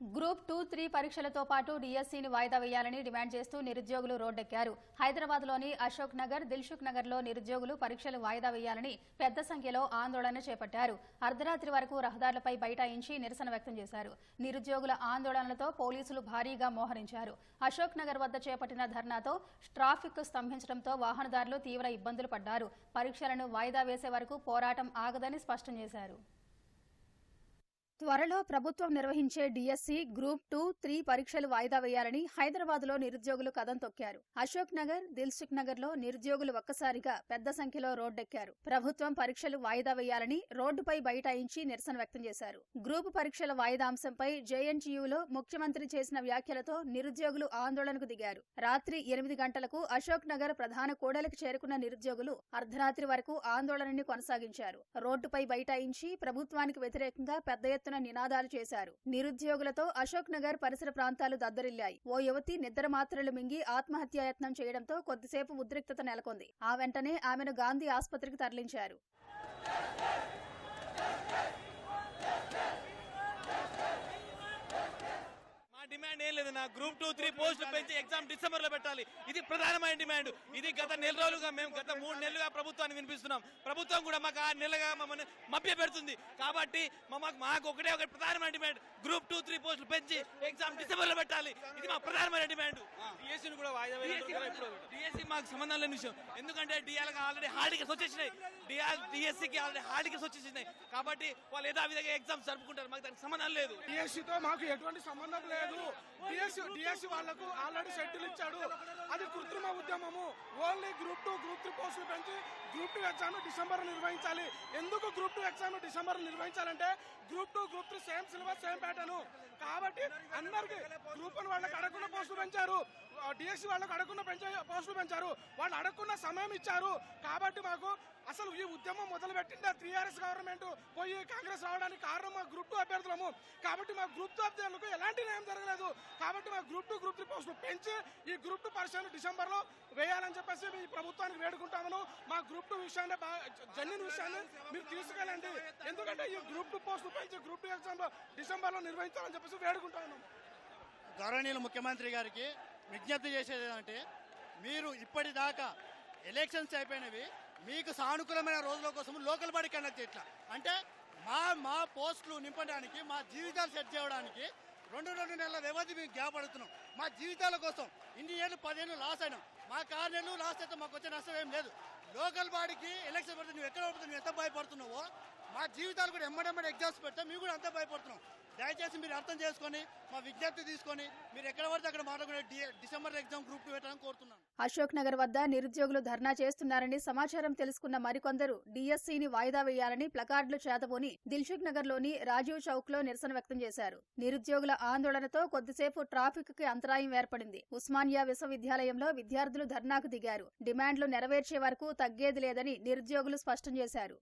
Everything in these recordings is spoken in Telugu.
గ్రూప్ టూ త్రీ పరీక్షలతో పాటు డిఎస్సీని వాయిదా వేయాలని డిమాండ్ చేస్తూ నిరుద్యోగులు రోడ్డెక్కారు. హైదరాబాద్లోని అశోక్ నగర్ దిల్సుఖ్ నగర్లో నిరుద్యోగులు పరీక్షలు వాయిదా వేయాలని పెద్ద సంఖ్యలో ఆందోళన చేపట్టారు. అర్ధరాత్రి వరకు రహదారులపై బైఠాయించి నిరసన వ్యక్తం చేశారు. నిరుద్యోగుల ఆందోళనలతో పోలీసులు భారీగా మోహరించారు. అశోక్ నగర్ వద్ద చేపట్టిన ధర్నాతో ట్రాఫిక్ స్తంభించడంతో వాహనదారులు తీవ్ర ఇబ్బందులు పడ్డారు. పరీక్షలను వాయిదా వేసే వరకు పోరాటం ఆగదని స్పష్టం చేశారు. త్వరలో ప్రభుత్వం నిర్వహించే డిఎస్సి గ్రూప్ టూ త్రీ పరీక్షలు వాయిదా వేయాలని హైదరాబాద్లో నిరుద్యోగులు కదం తొక్కారు. అశోక్ నగర్ దిల్సుఖ్ నగర్లో నిరుద్యోగులు ఒక్కసారిగా పెద్ద సంఖ్యలో రోడ్డెక్కారు. ప్రభుత్వం పరీక్షలు వాయిదా వేయాలని రోడ్డుపై బైఠాయించి నిరసన వ్యక్తం చేశారు. గ్రూపు పరీక్షల వాయిదా అంశంపై జేఎన్టీయూలో ముఖ్యమంత్రి చేసిన వ్యాఖ్యలతో నిరుద్యోగులు ఆందోళనకు దిగారు. రాత్రి ఎనిమిది గంటలకు అశోక్ నగర్ ప్రధాన కూడలికి చేరుకున్న నిరుద్యోగులు అర్ధరాత్రి వరకు ఆందోళనని కొనసాగించారు. రోడ్డుపై బైఠాయించి ప్రభుత్వానికి వ్యతిరేకంగా పెద్ద ఎత్తున నినాదాలు చేశారు. నిరుద్యోగులతో అశోక్ నగర్ పరిసర ప్రాంతాలు దద్దరిల్లాయి. ఓ యువతి నిద్ర మాత్రలు మింగి ఆత్మహత్యాయత్నం చేయడంతో కొద్దిసేపు ఉద్రిక్తత నెలకొంది. ఆ వెంటనే ఆమెను గాంధీ ఆసుపత్రికి తరలించారు మా డిమాండ్ ఏం లేదు నా గ్రూప్ టూ త్రీ పోస్టులు పెంచి ఎగ్జామ్ డిసెంబర్లో పెట్టాలి. ఇది ప్రధానమైన డిమాండ్ ఇది గత నెల రోజులుగా మేము గత మూడు నెలలుగా ప్రభుత్వాన్ని వినిపిస్తున్నాం. ప్రభుత్వం కూడా మాకు ఆ నెలగా మమ్మల్ని మభ్య పెడుతుంది కాబట్టి మా- మాకు మాకు ఒకటే ఒకటి ప్రధానమైన డిమాండ్ గ్రూప్ టూ త్రీ పోస్టులు పెంచి ఎగ్జామ్ డిసెంబర్లో పెట్టాలి. ఇది మా ప్రధానమైన డిమాండ్ డిఎస్సీ కూడా డిఎస్సీ మాకు సంబంధం లేని విషయం. ఎందుకంటే డిఆర్కి ఆల్రెడీ హాల్ టికెట్స్ వచ్చేసినాయి. డిఆర్ డిఎస్సీకి ఆల్రెడీ హాల్ టికెట్స్ వచ్చేసినాయి. కాబట్టి వాళ్ళు యథావిధిగా ఎగ్జామ్స్ జరుపుకుంటారు. మాకు దానికి సంబంధం లేదు. డిఎస్సితో మాకు ఎటువంటి సంబంధం లేదు. డిఎస్సి డిఎస్సి వాళ్ళకు ఆల్రెడీ షెడ్యూల్ ఇచ్చాడు. అది కృత్రిమ ఉద్యమము. Only group two group three పోస్టులు పెంచి గ్రూప్ టూ ఎగ్జామ్ డిసెంబర్ నిర్వహించాలి. ఎందుకు గ్రూప్ టూ ఎగ్జామ్ డిసెంబర్ నిర్వహించాలంటే group two group three same syllabus same pattern కాబట్టి అందరికి గ్రూప్ వన్ వాళ్ళకి అడగకుండా పోస్టులు పెంచారు. డిఎస్సీ వాళ్ళకి అడగకుండా పెంచే పోస్టులు పెంచారు. వాళ్ళు అడగకుండా సమయం ఇచ్చారు. కాబట్టి మాకు అసలు ఈ ఉద్యమం మొదలు పెట్టింది టీఆర్ఎస్ గవర్నమెంట్ పోయి కాంగ్రెస్ రావడానికి కారణం మా గ్రూప్ టూ అభ్యర్థులము. కాబట్టి మా గ్రూప్ టూ అభ్యర్థులకు ఎలాంటి న్యాయం జరగలేదు. కాబట్టి మా గ్రూప్ టూ గ్రూప్ త్రీ పోస్టులు పెంచి ఈ గ్రూప్ టూ పరీక్షలు డిసెంబర్లో వేయాలని చెప్పేసి మీ ప్రభుత్వానికి వేడుకుంటామను. మా గ్రూప్ టూ విషయాన్ని జన్యున్ విషయాన్ని మీరు తీసుకెళ్ళండి. ఎందుకంటే ఈ గ్రూప్ టూ పోస్టులు పెంచి గ్రూప్ టూ ఎగ్జామ్ డిసెంబర్లో నిర్వహించాలని చెప్పేసి వేడుకుంటాను గౌరవనీయులు ముఖ్యమంత్రి గారికి విజ్ఞప్తి చేసేది ఏంటంటే మీరు ఇప్పటిదాకా ఎలక్షన్స్ అయిపోయినవి మీకు సానుకూలమైన రోజుల కోసం లోకల్ బాడీ కండక్ట్ చేయట్లా అంటే మా మా పోస్టులు నింపడానికి మా జీవితాలు సెట్ చేయడానికి రెండు రెండు నెలల వ్యవధి మేము గ్యాప్ అడుగుతున్నాం మా జీవితాల కోసం ఇన్ని ఏళ్ళు పదిహేను లాస్ అయినాం. మా ఆరు లాస్ అయితే మాకు వచ్చే నష్టం ఏం లేదు. లోకల్ బాడీకి ఎలక్షన్ పడితే నువ్వు ఎక్కడ పడితే ఎంత భయపడుతున్నావో మా జీవితాలు కూడా ఎమ్మడెమ్మడి ఎగ్జామ్స్ పెడితే మేము కూడా అంతా భయపడుతున్నాం. దయచేసి మీరు అర్థం చేసుకొని మా విజ్ఞప్తి తీసుకొని మీరు ఎక్కడ పడితే అక్కడ మాట్లాడుకునే డిసెంబర్ ఎగ్జామ్ గ్రూప్ పెట్టాలని కోరుతున్నాను. అశోక్ నగర్ వద్ద నిరుద్యోగులు ధర్నా చేస్తున్నారని సమాచారం తెలుసుకున్న మరికొందరు డిఎస్సీని వాయిదా వేయాలని ప్లకార్డులు చేతబోని దిల్సుఖ్ నగర్లోని రాజీవ్ చౌక్లో నిరసన వ్యక్తం చేశారు. నిరుద్యోగుల ఆందోళనతో కొద్దిసేపు ట్రాఫిక్కి అంతరాయం ఏర్పడింది. ఉస్మానియా విశ్వవిద్యాలయంలో విద్యార్థులు ధర్నాకు దిగారు. డిమాండ్లు నెరవేర్చే వరకు తగ్గేది లేదని నిరుద్యోగులు స్పష్టం చేశారు.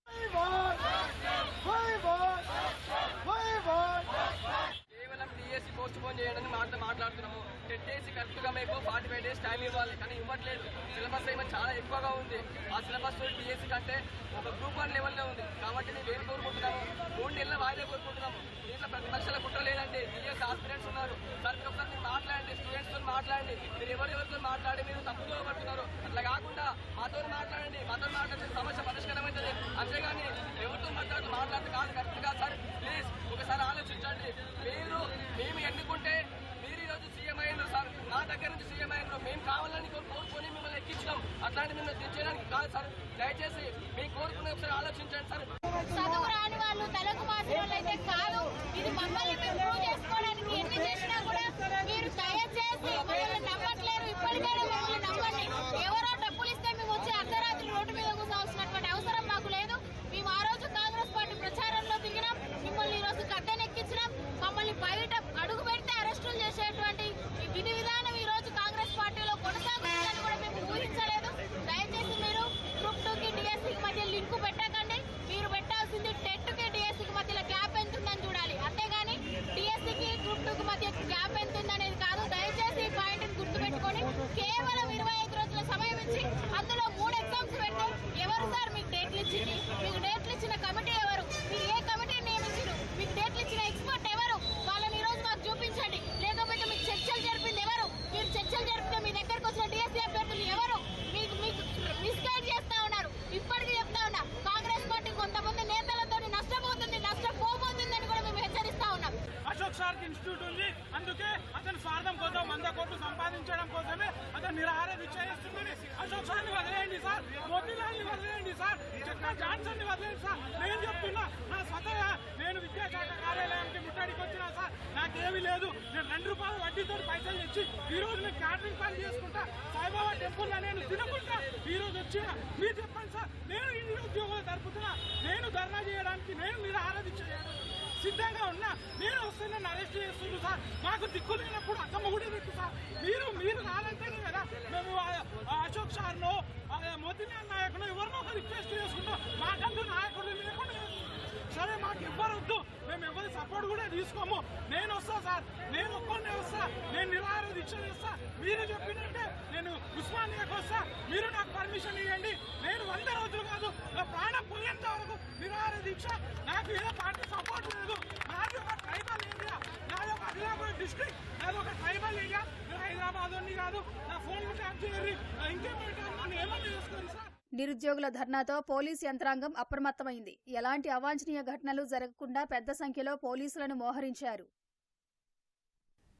పోన్ మాట్లాడుతున్నాము. టెట్టేసి కరెక్ట్ కరెక్ట్గా మీకు ఫార్టీ ఫైవ్ డేస్ టైం ఇవ్వాలి. కానీ ఇవ్వట్లేదు. సిలబస్ ఏమో చాలా ఎక్కువగా ఉంది. ఆ సిలబస్ డిఎస్సి కంటే ఒక గ్రూప్ వన్ లెవెల్లో ఉంది. కాబట్టి మేము ఏం కోరుకుంటున్నాము మూడు నెలల వాయిదా కోరుకుంటున్నాము దీంట్లో ప్రతిపక్షాల కుట్ర లేదండి. డిఎస్ ఆస్పిరెంట్స్ ఉన్నారు. సార్ ఒక్కరు ఒకసారి మీరు మాట్లాడండి. స్టూడెంట్స్తో మాట్లాడండి. మీరు ఎవరెవరితో మాట్లాడి మీరు తప్పుతో పడుతున్నారు అట్లా కాకుండా మాతో మాట్లాడండి. మాతో మాట్లాడితే సమస్య పరిష్కారం అవుతుంది అంతేగాని ఎవరితో మాట్లాడుతూ మాట్లాడితే కాదు. కరెక్ట్ కాదు సార్ ప్లీజ్ ఒకసారి ఆలోచించండి. మీరు మేము ఎన్నుకుంటే మీరు ఈరోజు సీఎం అయ్యారు సార్. మా దగ్గర నుంచి సీఎం అయ్యారు మేము కావాలని కోరుకొని మిమ్మల్ని ఎక్కించినాం. అట్లాంటి మిమ్మల్ని తెచ్చేయడానికి కాదు సార్. దయచేసి మీ కోరుకునే ఒకసారి ఆలోచించండి సార్. చదువు రాని వాళ్ళు తెలుగు మాసిన వాళ్ళు అయితే కాదు. ఇది మమ్మల్ని మేము ప్రూవ్ చేసుకోవడానికి ఎన్ని చేసిన కూడా మీరు దయచేసి మమ్మల్ని నమ్మట్లేరు ఇప్పటికైనా మమ్మల్ని నమ్మండి ఎవరో డబ్బులు ఇస్తే మేము వచ్చి అర్ధరాత్రి రోడ్డు మీద కూర్చోవాల్సినటువంటి అవసరం మాకు లేదు మేము ఆ రోజు కాంగ్రెస్ పార్టీ ప్రచారంలో దిగినాం మిమ్మల్ని ఈ రోజు కట్టెనెక్కించినాం మమ్మల్ని బయట అడుగు పెడితే అరెస్టులు చేసేటువంటి ఈ విధి విధానం ఈ రోజు కాంగ్రెస్ పార్టీలో కొనసాగుతుందని కూడా మేము ఊహించలేదు దయచేసి మీరు గ్రూప్ టూ కి డిఎస్సీకి మధ్య లింకు పెట్టకండి మీరు పెట్టాల్సింది టెట్కి డిఎస్సీకి మధ్యలో గ్యాప్ ఎంత ఉందని చూడాలి అంతేగాని డిఎస్సీకి గ్రూప్ టూ కి మధ్య గ్యాప్ ఎంత ఉందనేది కాదు దయచేసి ఈ పాయింట్ గుర్తుపెట్టుకొని కేవలం ఇరవై ఐదు రోజుల సమయం ఇచ్చి అందులో మూడు ఎగ్జామ్స్ పెడితే ఎవరు సార్ మీకు డేట్లు ఇచ్చింది మీకు డేట్లు ఇచ్చిన కమిటీ ఎవరు మీరు ఏ కమిటీ నియమించారు మీకు డేట్లు ఇచ్చిన ఎక్స్పర్ట్ ఎవరు వాళ్ళని ఈ రోజు మాకు చూపించారు నెట్వర్క్ ఇన్స్టిట్యూట్ ఉంది అందుకే అతని స్వార్థం కోసం వంద కోట్లు సంపాదించడం కోసమే అతను నిరాహార దీక్ష చేస్తుంది అశోక్ సార్ని వదిలేయండి సార్ మోతీలాల్ని వదిలేయండి సార్ చక్కా జాన్సన్ వదిలేదు సార్. నేను చెప్తున్నా నా స్వతహా నేను విద్యాశాఖ కార్యాలయానికి ముట్టడికి వచ్చినా సార్ నాకేమీ లేదు. నేను రెండు రూపాయలు వడ్డీతో పైసలు తెచ్చి ఈ రోజు నేను క్యాటరింగ్ పని చేసుకుంటా. సాయిబాబా టెంపుల్లో నేను తినకుండా ఈ రోజు వచ్చిన మీరు చెప్పండి సార్. నేను ఇంటి ఉద్యోగాలు జరుపుతున్నా నేను ధర్నా చేయడానికి నేను మీరు ఆరాధించలేదు సిద్ధంగా ఉన్నా నేను వస్తే అరెస్ట్ చేస్తున్నారు సార్. మాకు దిక్కు లేనప్పుడు అక్కమ్మ కూడా దిక్కు సార్. మీరు మీరు కాదంటేనే కదా మేము అశోక్ సార్ అశోక్ సార్ను మోతీలాల్ నాయకులు ఎవరినో ఒక రిక్వెస్ట్ చేసుకుంటాం. మాకంటూ నాయకుడు లేకుండా సరే మాకు ఇవ్వరొద్దు మేము ఎవరి సపోర్ట్ కూడా తీసుకోము. నేను వస్తా సార్. నేను ఒక్కనే వస్తా. నేను నిరాహార దీక్ష చేస్తా. మీరు చెప్పినట్టే నేను ఉస్మానియాకి వస్తా. మీరు నాకు పర్మిషన్ ఇవ్వండి నేను వంద రోజులు కాదు నా ప్రాణం పోయేంత వరకు నిరాహార దీక్ష. నాకు ఏదో పార్టీ నిరుద్యోగుల ధర్నాతో పోలీస్ యంత్రాంగం అప్రమత్తమైంది. ఎలాంటి అవాంఛనీయ ఘటనలు జరగకుండా పెద్ద సంఖ్యలో పోలీసులను మోహరించారు.